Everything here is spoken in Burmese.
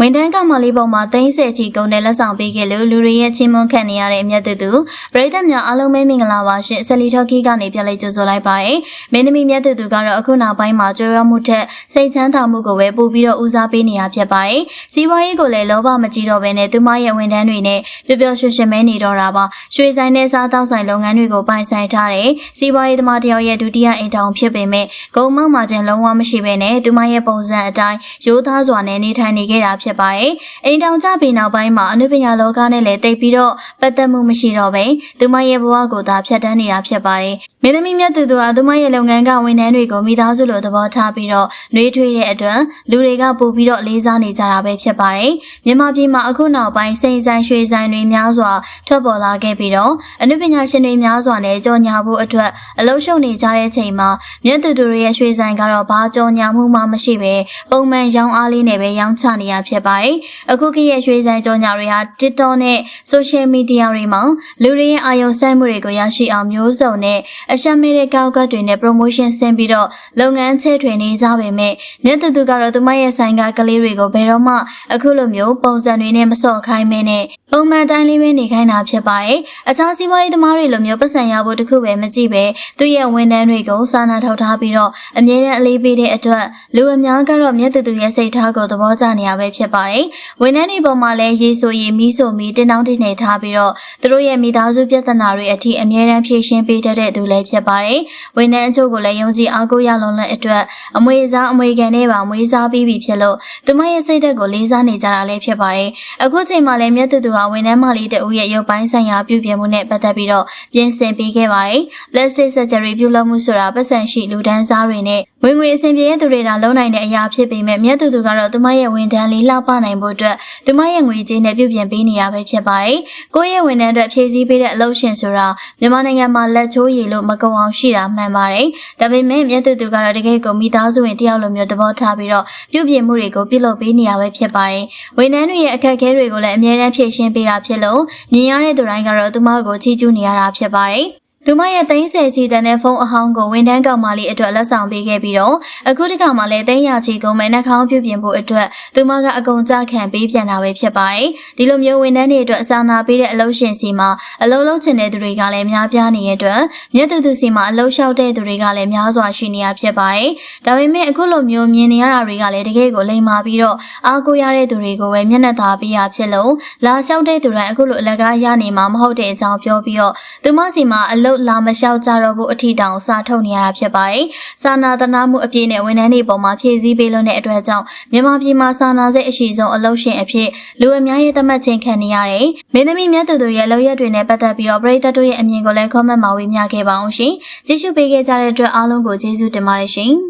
ဝန်ထမ်းကမလေးပေါ်မှာသိန်းဆယ်ချီကုန်တဲ့လက်ဆောင်ပေးခဲ့လို့လူတွေရဲ့ချင်းမွန်းခံနေရတဲ့အမျက်တူတူပရိသတ်များအားလုံးပဲမင်္ဂလာပါရှင်ဆယ်လီထော်ကီကနေပြန်လိုက်ကြိုဆိုလိုက်ပါတယ်မင်းသမီးမျက်တူတူကတော့အခုနောက်ပိုင်းမှာကြွယ်ဝမှုထက်စိတ်ချမ်းသာမှုကိုပဲပို့ပြီးတော့ဦးစားပေးနေရဖြစ်ပါတယ်စီးပွားရေးကိုလည်းလောဘမကြီးတော့ဘဲနဲ့သူမရဲ့ဝန်ထမ်းတွေနဲ့ပျော်ပျော်ရွှင်ရွှင်ပဲနေတော့တာပါရွှေဆိုင်နဲ့စားတောက်ဆိုင်လုပ်ငန်းတွေကိုပိုင်ဆိုင်ထားတဲ့စီးပွားရေးသမားတယောက်ရဲ့ဒုတိယအိမ်ထောင်ဖြစ်ပေမဲ့ဂုံမောက်မှခြင်းလုံးဝမရှိဘဲနဲ့သူမရဲ့ပုံစံအတိုင်းရိုးသားစွာနဲ့နေထိုင်နေခဲ့တာဖြစ်ပါတယ်အိမ်ထောင်ကြပြီးနောက်ပိုင်းမှာအနုပညာလောကနဲ့လည်းတိတ်ပြီးတော့ပတ်သက်မှုမရှိတော့ဘဲသူမရဲ့ဘဝကိုသာဖြတ်တန်းနေတာဖြစ်ပါတယ် မင်းသမီးမြတ်သူတို့ကသူမရဲ့လုပ်ငန်းကဝန်ထမ်းတွေကိုမိသားစုလိုသဘောထားပြီးတော့နှွေးထွေးတဲ့အတွက်လူတွေကပို့ပြီးတော့လေးစားနေကြတာပဲဖြစ်ပါတယ်မြန်မာပြည်မှာအခုနောက်ပိုင်းစိန်ဆိုင်ရွှေဆိုင်တွေများစွာထွက်ပေါ်လာခဲ့ပြီးတော့အနုပညာရှင်တွေများစွာနဲ့ကြော်ညာဖို့အတွက်အလုံးရှုံနေကြတဲ့ချိန်မှာမြတ်သူတို့ရဲ့ရွှေဆိုင်ကတော့ဘာကြော်ညာမှုမှမရှိပဲပုံမှန်ရောင်းအားလေးနဲ့ပဲရောင်းချနေရဖြစ်ပါတယ်အခုခေတ်ရဲ့ရွှေဆိုင်ကြော်ညာတွေဟာ TikTok နဲ့ Social Media တွေမှာလူတွေရဲ့အာရုံစိုက်မှုတွေကိုရရှိအောင်မျိုးစုံနဲ့အရှက်မဲ့တဲ့ကောက်ကတ်တွေနဲ့ promotion ဆင်းပြီးတော့လုပ်ငန်းချဲ့ထွင်နေကြပေမဲ့မြတ်သူတို့ကတော့သူမရဲ့ဆိုင်ကကလေးတွေကိုဘယ်တော့မှအခုလိုမျိုးပုံစံတွေနဲ့မစော့ခိုင်းမဲနဲ့ ပုံမှန်တိုင်းလေးပဲနေခိုင်းတာဖြစ်ပါတယ်။အခြားစီးပွားရေးသမားတွေလိုမျိုးပတ်စံရဖို့တခုပဲမကြည့်ပဲသူရဲ့ဝန်ထမ်းတွေကိုစာနာထောက်ထားပြီးတော့အမြဲတမ်းအလေးပေးတဲ့အတွက်လူအများကတော့မြတ်သူတို့ရဲ့စိတ်ထားကိုသဘောကျနေရပဲဖြစ်ပါတယ်။ဝန်ထမ်းတွေပေါ်မှာလည်းရေဆိုရေမီးဆိုမီတင်းတောင်းတင်းနေထားပြီးတော့သူတို့ရဲ့မိသားစုပြဿနာတွေအထိအမြဲတမ်းဖြေရှင်းပေးတတ်တဲ့သူလည်းဖြစ်ပါတယ်။ဝန်ထမ်းအချို့ကိုလည်းယုံကြည်အားကိုးရလုံးတဲ့အတွက်အမွေစားအမွေခံနဲ့ပါမွေးစားပြီးပြီဖြစ်လို့သူမရဲ့စိတ်ဓာတ်ကိုလေးစားနေကြတာလည်းဖြစ်ပါတယ်။အခုချိန်မှာလည်းမြတ်သူတို့ဟာဝန်ထမ်းမလေးတဦးရဲ့ရုပ်ပိုင်းဆိုင်ရာပြုပြင်မှုနဲ့ပတ်သက်ပြီးတော့ပြင်ဆင်ပေးခဲ့ပါတယ်။ plastic surgery ပြုလုပ်မှုဆိုတာပတ်စံရှိလူဒန်းစားတွေနဲ့ ဝင်ငွေအဆင်ပြေတဲ့သူတွေဒါလုံးနိုင်တဲ့အရာဖြစ်ပေမဲ့မြတ်သူတို့ကတော့သူမရဲ့ဝန်ထမ်းလေးလှပနိုင်ဖို့အတွက်သူမရဲ့ငွေကြေးနဲ့ပြုပြင်ပေးနေရပဲဖြစ်ပါတယ်။ကိုယ့်ရဲ့ဝန်ထမ်းအတွက်ဖြည့်ဆည်းပေးတဲ့အလုပ်ရှင်ဆိုတာမြန်မာနိုင်ငံမှာလက်ချိုးရည်လို့မကုံအောင်ရှိတာမှန်ပါတယ်။ဒါပေမဲ့မြတ်သူတို့ကတော့တကယ်ကိုမိသားစုဝင်တယောက်လိုမျိုးသဘောထားပြီးတော့ပြုပြင်မှုတွေကိုပြုလုပ်ပေးနေရပဲဖြစ်ပါတယ်။ဝန်ထမ်းတွေရဲ့အခက်အခဲတွေကိုလည်းအမြဲတမ်းဖြည့်ရှင်းပေးတာဖြစ်လို့မြင်ရတဲ့သူတိုင်းကတော့သူမကိုချီးကျူးနေရတာဖြစ်ပါတယ်။ သူမရဲ့သိန်းဆယ်ချီတန်တဲ့ဖုန်းအဟောင်းကိုဝန်ထမ်းကောင်မလေးအတွက်လက်ဆောင်ပေးခဲ့ပြီးတော့အခုတစ်ခါမှလည်းသိန်းရာချီကုန်မဲ့နှာခေါင်းပြုပြင်ဖို့အတွက်သူမကအကုန်ကြခံပေးပြန်တာပဲဖြစ်ပါတယ်။ဒီလိုမျိုးဝန်ထမ်းတွေအတွက်အစာနာပေးတဲ့အလုပ်ရှင်စီမှာအလုပ်လုပ်ချင်တဲ့သူတွေကလည်းများပြားနေတဲ့အတွက်မြတ်သူသူစီမှာအလုပ်လျှောက်တဲ့သူတွေကလည်းများစွာရှိနေရဖြစ်ပါတယ်။ဒါပေမဲ့အခုလိုမျိုးမြင်နေရတာတွေကလည်းတကယ်ကိုလိမ်မာပြီးတော့အားကိုးရတဲ့သူတွေကိုပဲမျက်နှာသာပေးရဖြစ်လို့လာလျှောက်တဲ့သူတိုင်းအခုလိုအလကားရနေမှာမဟုတ်တဲ့အကြောင်းပြောပြီးတော့သူမစီမှာအလုပ်လာမလျှောက်ကြတော့ဘူးအထီတောင်စာထုတ်နေရတာဖြစ်ပါတယ်။စာနာတနာမှုအပြည့်နဲ့ဝန်ထမ်းတွေပေါ်မှာဖြည့်ဆည်းပေးလို့တဲ့အတွက်ကြောင့်မြန်မာပြည်မှာစာနာစိတ်အရှိဆုံးအလုပ်ရှင်အဖြစ်လူအများရဲ့သတ်မှတ်ခြင်းခံနေရတယ်။မင်းသမီးမြတ်သူတို့ရဲ့လုပ်ရက်တွေနဲ့ပတ်သက်ပြီးတော့ပရိသတ်တို့ရဲ့အမြင်ကိုလည်း comment မှာဝေမျှခဲ့ပါအောင်ရှင်။ကြည့်ရှုပေးခဲ့ကြတဲ့အတွက်အားလုံးကိုကျေးဇူးတင်ပါတယ်ရှင်။